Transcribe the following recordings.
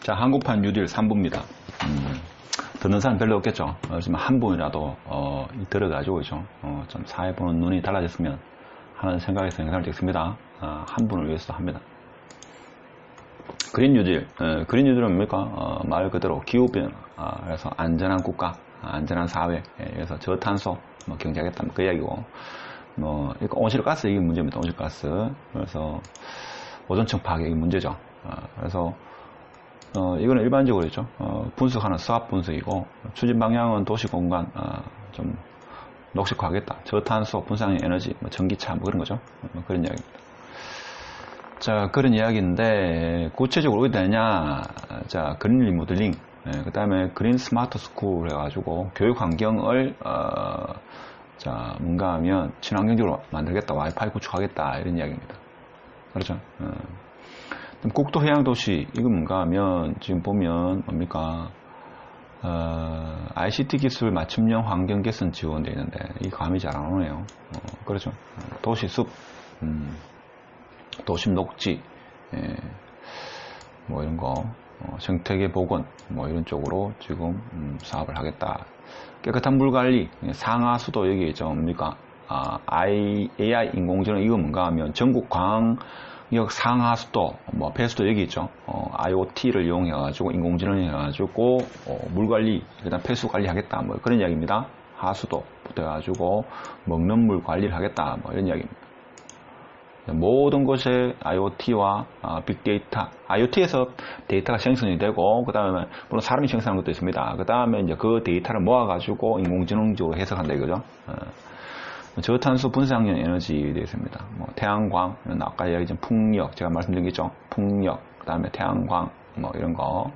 자, 한국판 뉴딜 3부입니다. 음, 듣는 사람 별로 없겠죠. 하지만 한 분이라도 어, 들어가지고 죠 어, 좀 사회 보는 눈이 달라졌으면 하는 생각에서 영상을 찍습니다. 어, 한 분을 위해서 합니다. 그린 뉴딜, 어, 그린 뉴딜은 뭡니까? 어, 말 그대로 기후변화, 아, 그래서 안전한 국가, 안전한 사회, 예, 그래서 저탄소 뭐 경제하겠다 뭐그 이야기고, 뭐 온실가스 이게 문제입니다. 온실가스. 그래서 오존층 파괴 이게 문제죠. 아, 그래서 어, 이거는 일반적으로 있죠. 어, 분석하는 수압 분석이고 추진 방향은 도시 공간 어, 좀 녹색화하겠다. 저탄소 분산형 에너지, 뭐 전기차 뭐 그런 거죠. 뭐 그런 이야기입니다. 자 그런 이야기인데 구체적으로 어디 되냐? 자 그린 리모델링, 예, 그 다음에 그린 스마트 스쿨 해가지고 교육 환경을 어, 자 뭔가 하면 친환경적으로 만들겠다, 와이파이 구축하겠다 이런 이야기입니다. 그렇죠. 어. 국토해양도시 이거 뭔가 하면 지금 보면 뭡니까? 어, ICT 기술 맞춤형 환경 개선 지원되어 있는데 이 감이 잘 안 오네요. 어, 그렇죠. 도시 숲 음, 도심 녹지 예, 뭐 이런 거 어, 생태계 복원 뭐 이런 쪽으로 지금 음, 사업을 하겠다. 깨끗한 물 관리 상하 수도 여기 있죠. 뭡니까? 아, AI 인공지능 이거 뭔가 하면 전국 광 역 상하수도, 뭐 배수도 여기 있죠. 어, IoT를 이용해 가지고 인공지능을 해 가지고 어, 물 관리, 그다음 폐수 관리 하겠다. 뭐 그런 이야기입니다. 하수도 붙어 가지고 먹는 물 관리를 하겠다. 뭐 이런 이야기입니다. 모든 것에 IoT와 아, 빅데이터, IoT에서 데이터가 생성이 되고, 그 다음에, 물론 사람이 생성하는 것도 있습니다. 그 다음에 이제 그 데이터를 모아가지고 인공지능적으로 해석한다 이거죠. 어. 저탄소 분산형 에너지 되어 있습니다. 뭐 태양광, 아까 이야기했던 풍력, 제가 말씀드린 게 있죠. 풍력, 그 다음에 태양광, 뭐 이런 거.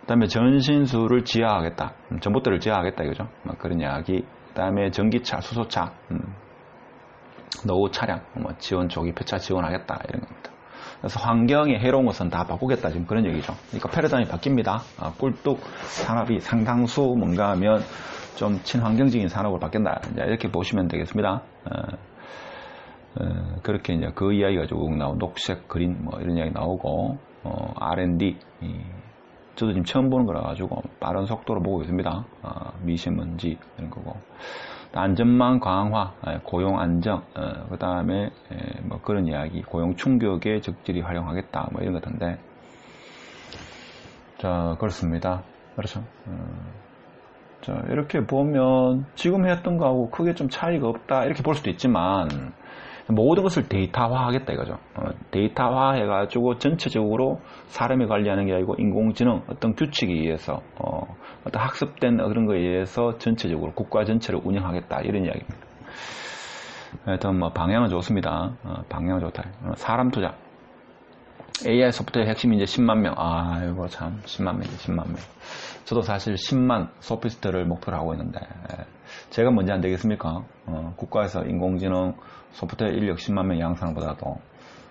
그 다음에 전신수를 지하하겠다. 음, 전봇대를 지하하겠다 이거죠. 뭐 그런 이야기. 그 다음에 전기차, 수소차, 음, 노후 차량, 뭐 지원, 조기 폐차 지원하겠다 이런 겁니다. 그래서 환경에 해로운 것은 다 바꾸겠다 지금 그런 얘기죠. 그러니까 패러다임이 바뀝니다. 아, 꿀뚝 산업이 상당수 뭔가 하면 좀 친환경적인 산업으로 바뀐다. 이렇게 보시면 되겠습니다. 어, 어, 그렇게 이제 그 이야기 가지고 나온 녹색, 그린 뭐 이런 이야기 나오고 어, R&D 이, 저도 지금 처음 보는 거라 가지고 빠른 속도로 보고 있습니다. 어, 미세먼지 이런 거고 안전망 강화, 예, 고용 안정, 어, 그 다음에 예, 뭐 그런 이야기, 고용 충격에 적절히 활용하겠다, 뭐 이런 것 같은데, 자 그렇습니다. 그렇죠. 어. 자, 이렇게 보면 지금 했던 거하고 크게 좀 차이가 없다 이렇게 볼 수도 있지만 모든 것을 데이터화 하겠다 이거죠. 어, 데이터화 해가지고 전체적으로 사람이 관리하는 게 아니고 인공지능 어떤 규칙에 의해서 어, 떤 학습된 그런 거에 의해서 전체적으로 국가 전체를 운영하겠다 이런 이야기입니다. 하여튼 뭐 방향은 좋습니다. 어, 방향은 좋다. 어, 사람 투자. AI 소프트웨어 핵심이 이제 10만 명. 아, 이거 참 10만 명, 10만 명. 저도 사실 10만 소피스트를 목표로 하고 있는데 예. 제가 먼저 안 되겠습니까? 어, 국가에서 인공지능 소프트웨어 인력 10만 명 양산보다도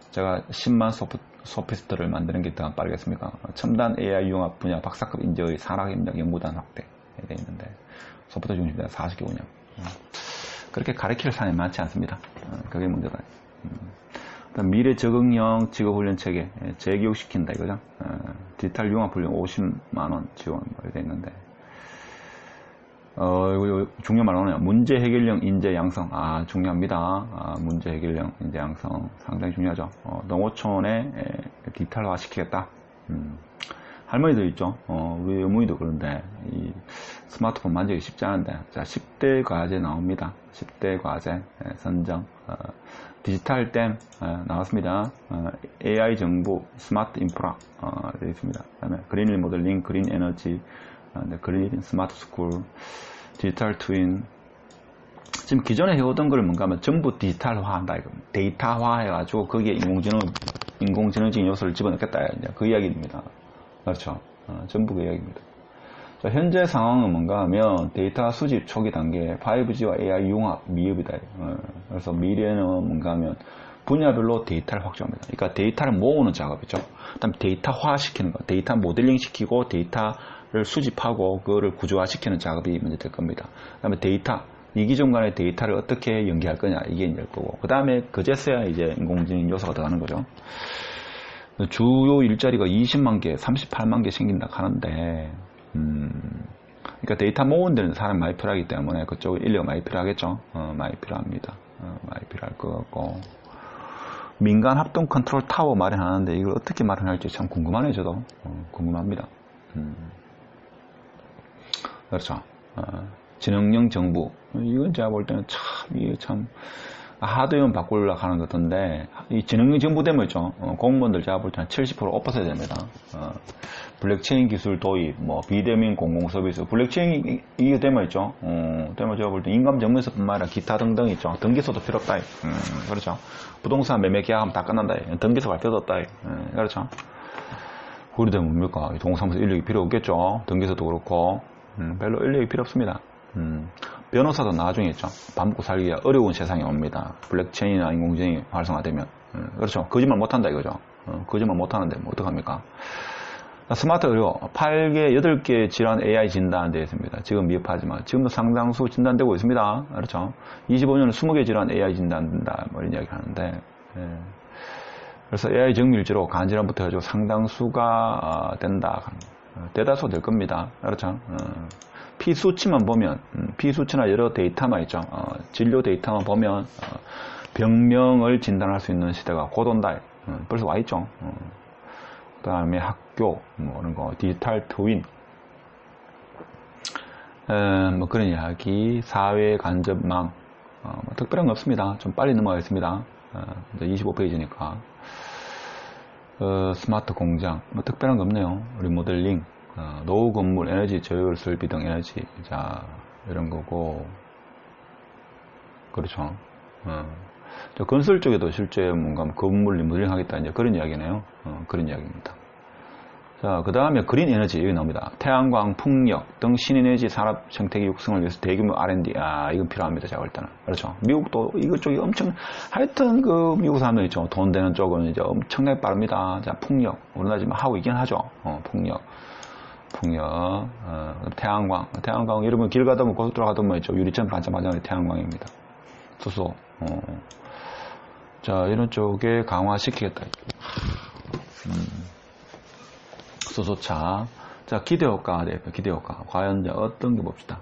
제가 10만 소프, 소피스트를 만드는 게 더 빠르겠습니까? 첨단 AI 융합 분야 박사급 인재의 산학협력 연구단 확대에 되어 있는데 소프트웨어 중심대 40개 운영. 어, 그렇게 가르칠 사람이 많지 않습니다. 어, 그게 문제다. 음. 미래 적응형 직업훈련 체계 예, 재교육시킨다 이거죠. 어, 디지털 융합훈련 50만원 지원 뭐 이렇게 있는데 어, 이거 중요한 말 나오네요. 문제 해결형 인재 양성. 아, 중요합니다. 아, 문제 해결형 인재 양성. 상당히 중요하죠. 어, 농어촌에 에, 디지털화 시키겠다. 음. 할머니들 있죠. 어, 우리 어머니도 그런데, 이 스마트폰 만지기 쉽지 않은데. 자, 10대 과제 나옵니다. 10대 과제, 에, 선정. 어, 디지털 댐 어, 나왔습니다. 어, AI 정부, 스마트 인프라 어, 되어 있습니다. 그다음에 그린 모델링, 그린 에너지, 어, 그린 스마트 스쿨, 디지털 트윈. 지금 기존에 해오던 걸 뭔가 하면 전부 디지털화한다. 이거. 데이터화 해가지고 거기에 인공지능, 인공지능적인 요소를 집어넣겠다. 이제 그 이야기입니다. 그렇죠. 어, 전부 그 이야기입니다. 자, 현재 상황은 뭔가 하면 데이터 수집 초기 단계 5G와 AI 융합 미흡이다. 어, 그래서 미래는 뭔가 하면 분야별로 데이터를 확정합니다. 그러니까 데이터를 모으는 작업이죠. 그다음 데이터화 시키는 거, 데이터 모델링 시키고 데이터를 수집하고 그거를 구조화 시키는 작업이 먼저 될 겁니다. 그다음에 데이터 이기종 간의 데이터를 어떻게 연계할 거냐 이게 이제 거고 그 다음에 그제서야 이제 인공지능 요소가 들어가는 거죠. 주요 일자리가 20만 개, 38만 개 생긴다 하는데, 음, 그러니까 데이터 모은 데는 사람 많이 필요하기 때문에 그쪽 인력 많이 필요하겠죠. 어, 많이 필요합니다. 어, 많이 필요할 것 같고. 민간 합동 컨트롤 타워 마련하는데 이걸 어떻게 마련할지 참 궁금하네요, 저도. 어, 궁금합니다. 음. 그렇죠. 어, 지능형 정부. 이건 제가 볼 때는 참, 이게 참, 하드웨어 바꾸려고 하는 것 같은데, 이 지능형 정부 되면 있죠. 어, 공무원들 제가 볼 때는 70% 엎어서야 됩니다. 어, 블랙체인 기술 도입, 뭐, 비대면 공공 서비스, 블랙체인 이게 되면 있죠. 어, 되면 제가 볼 때 인감 전문에서뿐만 아니라 기타 등등 있죠. 등기소도 필요 없다. 음, 그렇죠. 부동산 매매 계약하면 다 끝난다. 등기소 갈 필요도 없다. 음, 그렇죠. 우리도 뭡니까? 동사무소 인력이 필요 없겠죠. 등기소도 그렇고, 음, 별로 인력이 필요 없습니다. 음, 변호사도 나중에. 밥 먹고 살기가 어려운 세상이 옵니다. 블랙체인이나 인공지능이 활성화되면. 음, 그렇죠. 거짓말 못한다 이거죠. 어, 거짓말 못하는데 뭐 어떡합니까? 스마트 의료 8개, 8개 질환 AI 진단되어 있습니다. 지금 미흡하지만 지금도 상당수 진단되고 있습니다. 그렇죠. 25년에 20개 질환 AI 진단된다. 뭐 이런 이야기 하는데 예. 그래서 AI 정밀지로 간질환부터 해가지고 상당수가 어, 된다. 대다수 될 겁니다. 그렇죠. 어. 피 수치만 보면 음, 피 수치나 여러 데이터만 있죠. 어, 진료 데이터만 보면 어, 병명을 진단할 수 있는 시대가 곧 온다. 어, 벌써 와 있죠. 어. 그 다음에 학교, 뭐, 이런 거, 디지털 에, 뭐, 그런 이야기, 사회 간접망, 어, 뭐 특별한 거 없습니다. 좀 빨리 넘어가겠습니다. 어, 이제 25페이지니까. 어, 스마트 공장, 뭐, 특별한 거 없네요. 리모델링, 어, 노후 건물, 에너지 저율 설비 등 에너지, 자, 이런 거고, 그렇죠. 어. 건설 쪽에도 실제 뭔가 건물 리모델링 하겠다 이제 그런 이야기네요. 어, 그런 이야기입니다. 자, 그 다음에 그린 에너지 여기 나옵니다. 태양광, 풍력 등 신에너지 산업 생태계 육성을 위해서 대규모 R&D. 아, 이건 필요합니다. 제가 볼 때는. 그렇죠. 미국도 이것 쪽이 엄청, 하여튼 그 미국 사람들 있죠. 돈 되는 쪽은 이제 엄청나게 빠릅니다. 자, 풍력. 우리나라 지금 하고 있긴 하죠. 어, 풍력. 풍력, 어, 태양광. 태양광, 여러분 길 가다 보면 고속도로 가다 보면 있죠. 유리창 반짝반짝하는 태양광입니다. 수소. 어. 자, 이런 쪽에 강화시키겠다. 음. 수소차. 자, 기대효과, 네, 기대효과. 과연 어떤 게 봅시다.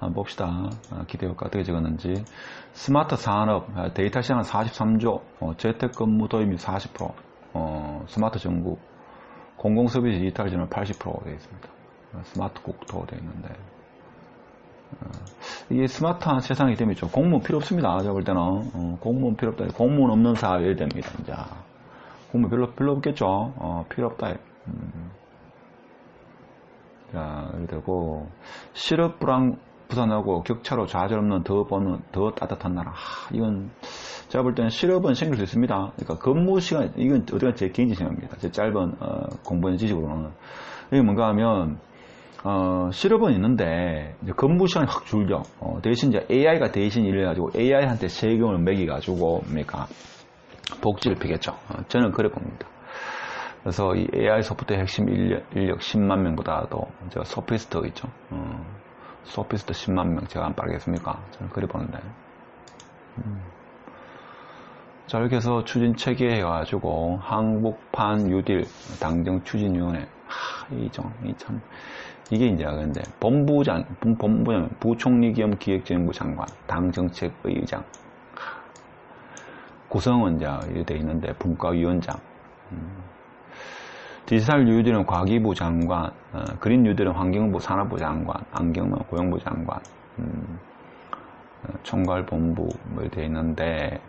어, 봅시다. 어, 기대효과 어떻게 적었는지. 스마트 산업, 데이터 시장은 43조, 어, 재택근무 도입이 40%, 어, 스마트 정부, 공공서비스 디지털 지원 80% 되어 있습니다. 어, 스마트 국토 되어 있는데. 어, 이게 스마트한 세상이 되면. 공무원 필요 없습니다. 제가 볼 때는. 어, 공무원 필요 없다. 공무원 없는 사회 됩니다. 이제. 공무원 별로, 별로 없겠죠. 어, 필요 없다. 음. 자, 이렇게 되고, 실업 불안 부산하고 격차로 좌절 없는 더 버는, 더 따뜻한 나라. 하, 이건, 제가 볼 때는 실업은 생길 수 있습니다. 그러니까 근무 시간, 이건 어디가 제 개인적 생각입니다. 제 짧은, 어, 공부의 지식으로는. 이게 뭔가 하면, 어, 실업은 있는데, 근무 시간이 확 줄죠. 어, 대신 이제 AI가 대신 일을 해가지고 AI한테 세금을 매기 가지고, 뭡니까? 복지를 피겠죠. 어, 저는 그래 봅니다. 그래서 이 AI 소프트의 핵심 인력, 인력 10만 명보다도 제가 소피스트 있죠. 어, 소피스트 10만 명 제가 안 빠르겠습니까? 저는 그래 보는데. 음. 자, 이렇게 해서 추진 체계 해가지고, 한국판 유딜 당정 추진위원회. 하, 이 좀, 이 참, 이게 이제 근데, 본부장, 본부장, 부총리 겸 기획재정부 장관, 당정책의장. 구성은 이제 돼 있는데, 분과위원장. 음. 디지털 뉴딜은 과기부 장관, 어, 그린 뉴딜은 환경부 산업부 장관, 안경은 고용부 장관, 음, 어, 총괄본부 뭐 되어 있는데,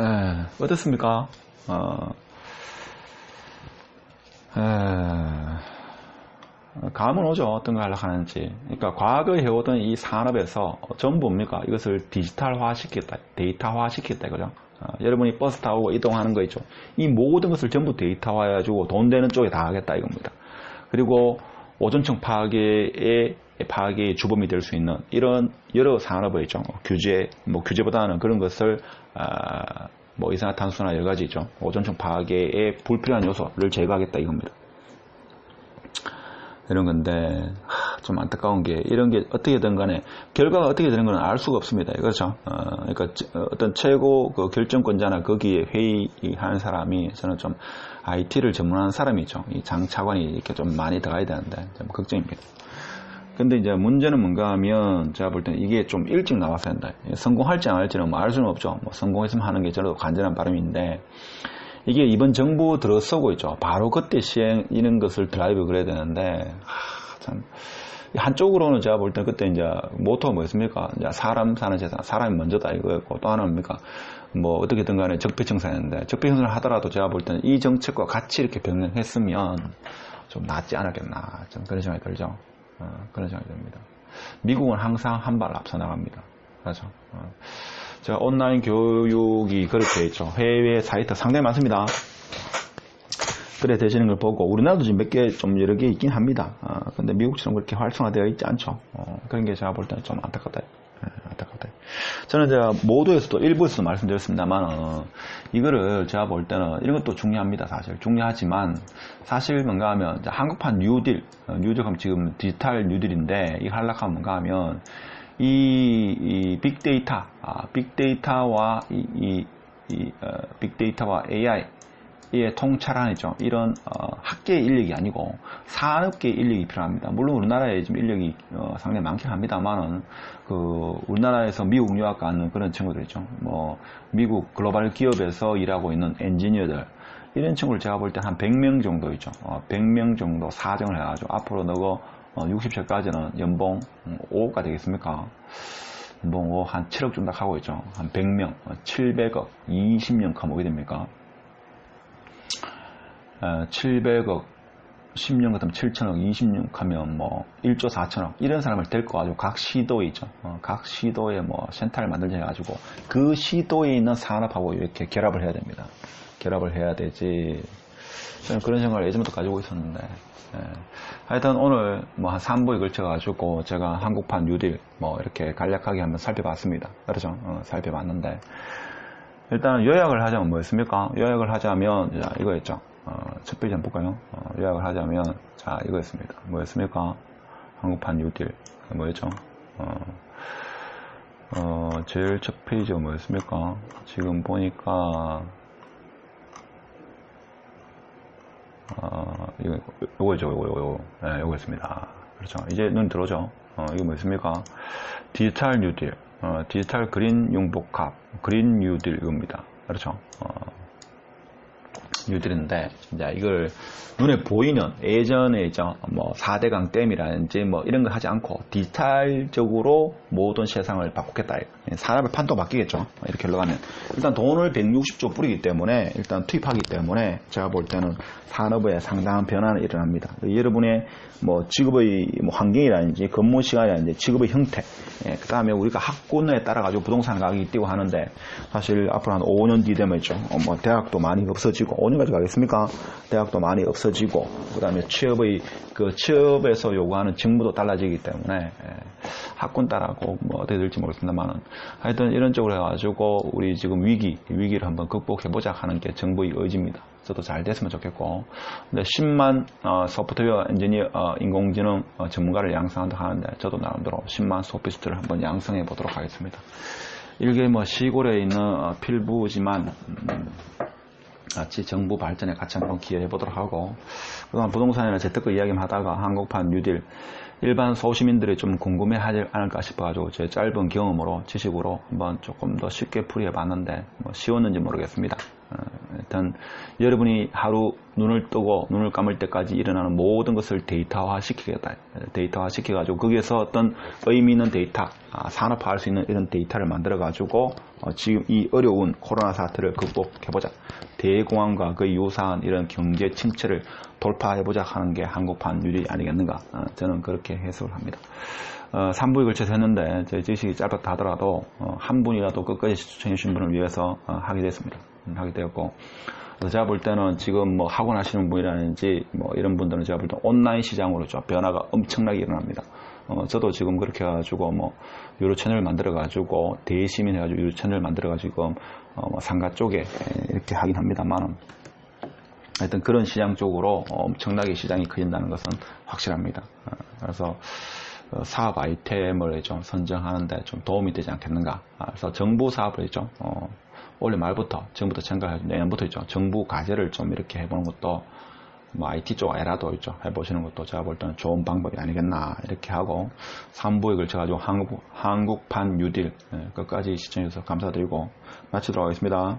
에, 어떻습니까? 어, 에, 감은 오죠. 어떤 걸 하려고 하는지. 그러니까 과거에 해오던 이 산업에서 전부 뭡니까? 이것을 디지털화 시켰다. 데이터화 시켰다. 그죠? 어, 여러분이 버스 타고 이동하는 거 있죠. 이 모든 것을 전부 데이터화 해가지고 돈 되는 쪽에 다 하겠다 이겁니다. 그리고 오존층 파괴의 파괴의 주범이 될 수 있는 이런 여러 산업을 있죠. 뭐 규제, 뭐 규제보다는 그런 것을 아, 뭐 이산화탄소나 여러 가지 있죠. 오존층 파괴의 불필요한 요소를 제거하겠다 이겁니다. 이런 건데 하, 좀 안타까운 게 이런 게 어떻게든 간에 결과가 어떻게 되는 건 알 수가 없습니다. 그렇죠? 어, 그러니까 어떤 최고 그 결정권자나 거기에 회의하는 사람이 저는 좀 IT를 전문하는 사람이죠. 이 장차관이 이렇게 좀 많이 들어가야 되는데 좀 걱정입니다. 근데 이제 문제는 뭔가 하면 제가 볼 때는 이게 좀 일찍 나왔어야 한다. 성공할지 안 할지는 뭐 알 수는 없죠. 뭐 성공했으면 하는 게 저도 간절한 바람인데 이게 이번 정부 들어서고 있죠. 바로 그때 시행 이런 것을 드라이브 그래야 되는데 하, 참 한쪽으로는 제가 볼 때 그때 이제 모토가 뭐였습니까? 이제 사람 사는 세상, 사람이 먼저다 이거였고 또 하나는 뭡니까? 뭐 어떻게든 간에 적폐청산인데 적폐청산을 하더라도 제가 볼 때는 이 정책과 같이 이렇게 병행했으면 좀 낫지 않았겠나 좀 그런 생각이 들죠. 어, 그런 생각이 듭니다. 미국은 항상 한 발 앞서 나갑니다. 그렇죠. 어. 제가 온라인 교육이 그렇게 있죠. 해외 사이트 상당히 많습니다. 그래 되시는 걸 보고 우리나라도 지금 몇 개 좀 여러 개 있긴 합니다. 어, 근데 미국처럼 그렇게 활성화되어 있지 않죠. 어, 그런 게 제가 볼 때는 좀 안타깝다. 네, 안타깝다. 저는 제가 모두에서도 일부에서도 말씀드렸습니다만 어, 이거를 제가 볼 때는 이런 것도 중요합니다. 사실 중요하지만 사실 뭔가 하면 한국판 뉴딜 어, 뉴딜 하면 지금 디지털 뉴딜인데 이 한락하면 뭔가 하면 이, 이 빅데이터, 아, 빅데이터와 이, 이, 이 어, 빅데이터와 AI 의 통찰하죠. 이런 어, 학계 인력이 아니고 산업계 인력이 필요합니다. 물론 우리나라에 지금 인력이 어, 상당히 많긴 합니다만은 그 우리나라에서 미국 유학 가는 그런 친구들 있죠. 뭐 미국 글로벌 기업에서 일하고 있는 엔지니어들 이런 친구를 제가 볼 때 한 100명 정도 있죠. 어, 100명 정도 사정을 해가지고 앞으로 어, 60세까지는 연봉 5억가 음, 되겠습니까? 연봉 5, 한 7억 정도 하고 있죠. 한 100명, 700억, 20년 가면 어게 됩니까? 700억, 10년 같으면 7천억, 20년 하면 뭐 1조 4천억 이런 사람을 데리고 가지고 각 시도에 있죠. 어, 각 시도에 뭐 센터를 만들자 해가지고 그 시도에 있는 산업하고 이렇게 결합을 해야 됩니다. 결합을 해야 되지. 저는 그런 생각을 예전부터 가지고 있었는데 예. 하여튼 오늘 뭐 한 3부에 걸쳐가지고 제가 한국판 뉴딜 뭐 이렇게 간략하게 한번 살펴봤습니다. 그렇죠? 어, 살펴봤는데 일단 요약을 하자면 뭐였습니까? 요약을 하자면 자, 이거였죠. 어, 첫 페이지 한번 볼까요? 어, 요약을 하자면 자 이거였습니다. 뭐였습니까? 한국판 뉴딜 뭐였죠? 어, 어, 제일 첫 페이지가 뭐였습니까? 지금 보니까 어, 이거, 요거죠, 요거, 요거, 네, 요거였습니다. 그렇죠. 이제 눈 들어오죠. 어, 이거 뭐였습니까? 디지털 뉴딜, 어, 디지털 그린 융복합, 그린 뉴딜 이겁니다. 그렇죠. 어, 뉴딜인데, 이제 이걸 눈에 보이는 예전에. 뭐 4대강 댐이라든지 뭐 이런 거 하지 않고 디지털적으로 모든 세상을 바꾸겠다. 사람의 판도 바뀌겠죠. 이렇게 흘러가면 일단 돈을 160조 뿌리기 때문에 일단 투입하기 때문에 제가 볼 때는 산업에 상당한 변화는 일어납니다. 여러분의 뭐 직업의 뭐 환경이라든지 근무 시간이라든지 직업의 형태, 예, 그 다음에 우리가 학군에 따라 가지고 부동산 가격이 뛰고 하는데 사실 앞으로 한 5년 뒤 되면 있죠. 어, 뭐 대학도 많이 없어지고 5년까지 가겠습니까? 대학도 많이 없어지고 그 다음에 취업의 그 취업에서 요구하는 직무도 달라지기 때문에 예, 학군 따라고 뭐 어떻게 될지 모르겠습니다만은 하여튼 이런 쪽으로 해가지고 우리 지금 위기 위기를 한번 극복해 보자 하는 게 정부의 의지입니다. 저도 잘 됐으면 좋겠고 근데 10만 어, 소프트웨어 엔지니어 어, 인공지능 어, 전문가를 양성한다 하는데 저도 나름대로 10만 소피스트를 한번 양성해 보도록 하겠습니다. 이게 뭐 시골에 있는 어, 필부지만 음, 같이 정부 발전에 같이 한번 기여해 보도록 하고 그동안 부동산이나 재테크 이야기만 하다가 한국판 뉴딜 일반 소시민들이 좀 궁금해 하지 않을까 싶어가지고 제 짧은 경험으로 지식으로 한번 조금 더 쉽게 풀이해 봤는데 뭐 쉬웠는지 모르겠습니다. 어, 일단 여러분이 하루 눈을 뜨고 눈을 감을 때까지 일어나는 모든 것을 데이터화 시키겠다. 데이터화 시켜가지고 거기에서 어떤 의미 있는 데이터, 아, 산업화할 수 있는 이런 데이터를 만들어가지고 어, 지금 이 어려운 코로나 사태를 극복해보자. 대공황과 그 유사한 이런 경제 침체를 돌파해보자 하는 게 한국판 유리 아니겠는가. 어, 저는 그렇게 해석을 합니다. 어, 3부에 걸쳐서 했는데 제 지식이 짧았다 하더라도 어, 한 분이라도 끝까지 시청해 주신 분을 위해서 어, 하게 됐습니다. 음, 하게 되었고 제가 볼 때는 지금 뭐 학원 하시는 분이라든지 뭐 이런 분들은 제가 볼 때 온라인 시장으로 좀 변화가 엄청나게 일어납니다. 어, 저도 지금 그렇게 해가지고 뭐 유료 채널 만들어가지고 대시민 해가지고 유료 채널 만들어가지고 어, 뭐 상가 쪽에 이렇게 하긴 합니다만 하여튼 그런 시장 쪽으로 엄청나게 시장이 커진다는 것은 확실합니다. 어, 그래서 어, 사업 아이템을 좀 선정하는데 좀 도움이 되지 않겠는가. 아, 그래서 정부 사업을 있죠. 어, 올해 말부터 지금부터 생각해 내년부터 있죠. 정부 과제를 좀 이렇게 해보는 것도 뭐 IT 쪽 에라도 있죠. 해보시는 것도 제가 볼 때는 좋은 방법이 아니겠나 이렇게 하고 3부에 걸쳐가지고 한국, 한국판 뉴딜 예, 끝까지 시청해주셔서 감사드리고 마치도록 하겠습니다.